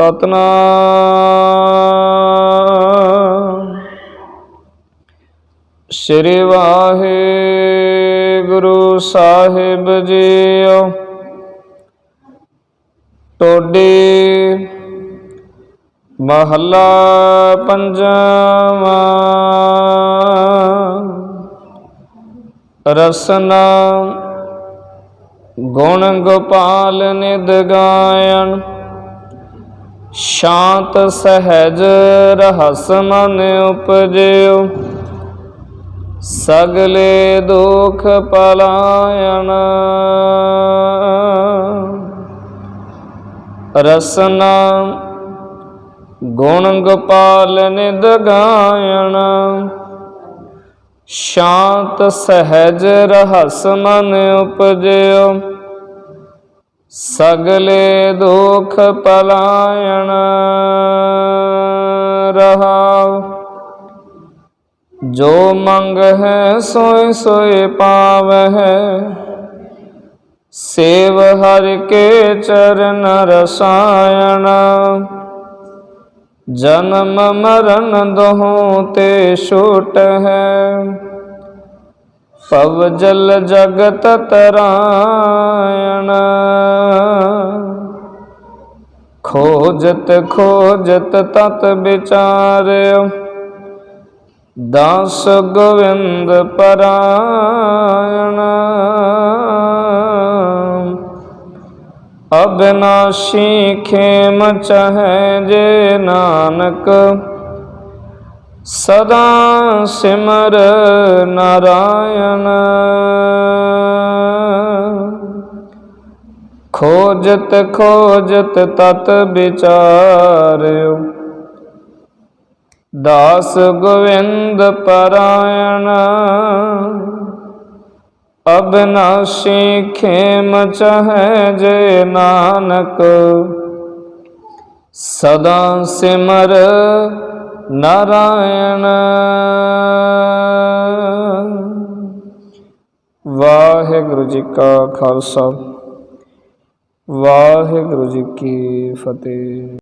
ਸਤਨਾਮ। ਸ੍ਰੀ ਵਾਹਿਗੁਰੂ ਸਾਹਿਬ ਜੀਓ। ਟੋਡੀ ਮਹੱਲਾ ਪੰਜਵਾਂ ਰਸਨਾ ਗੁਣ ਗੋਪਾਲ ਨਿਦ ਗਾਇਣ ਸ਼ਾਂਤ ਸਹਿਜ ਰਹਸ ਮਨ ਉਪਜਿਓ। ਸਗਲੇ ਦੁਖ ਪਲਾਇਣ। ਰਸਨਾ ਗੁਣ ਗੋਪਾਲ ਨਿਦ ਗਾਇਣ। ਸ਼ਾਂਤ ਸਹਿਜ ਰਹਸ ਮਨ ਉਪਜਿਓ। ਸਗਲੇ ਦੁਖ ਪਲਾਇਣ ਰਹਾਉ। ਜੋ ਮੰਗ ਹੈ ਸੋਇ ਸੋਇ ਪਾਵਹਿ। ਸੇਵ ਹਰ ਕੇ ਚਰਨ ਰਸਾਇਣ। ਜਨਮ ਮਰਨ ਦੋਹ ਤੇ ਛੋਟ ਹੈ ਭਵ ਜਲ ਜਗਤ ਤਰਾਇਣ। ਖੋਜਤ ਖੋਜਤ ਤਤ ਵਿਚਾਰਿਓ। ਦਾਸ ਗੋਵਿੰਦ ਪਰਾਇਣ। ਅਬਨਾਸ਼ੀ ਖੇਮ ਚਹੈ ਜੇ ਨਾਨਕ। ਸਦਾ ਸਿਮਰ ਨਾਰਾਇਣ। ਖੋਜਤ ਖੋਜਤ ਤਤ ਵਿਚਾਰਿਓ। ਦਾਸ ਗੋਵਿੰਦ ਪਰਾਇਣ। ਅਬਨਾਸ਼ੀ ਖੇਮ ਚਹੈ ਜੇ ਨਾਨਕ। ਸਦਾ ਸਿਮਰ ਨਾਰਾਇਣ। ਵਾਹਿਗੁਰੂ ਜੀ ਕਾ ਖਾਲਸਾ ਵਾਹਿਗੁਰੂ ਜੀ ਕੀ ਫਤਿਹ।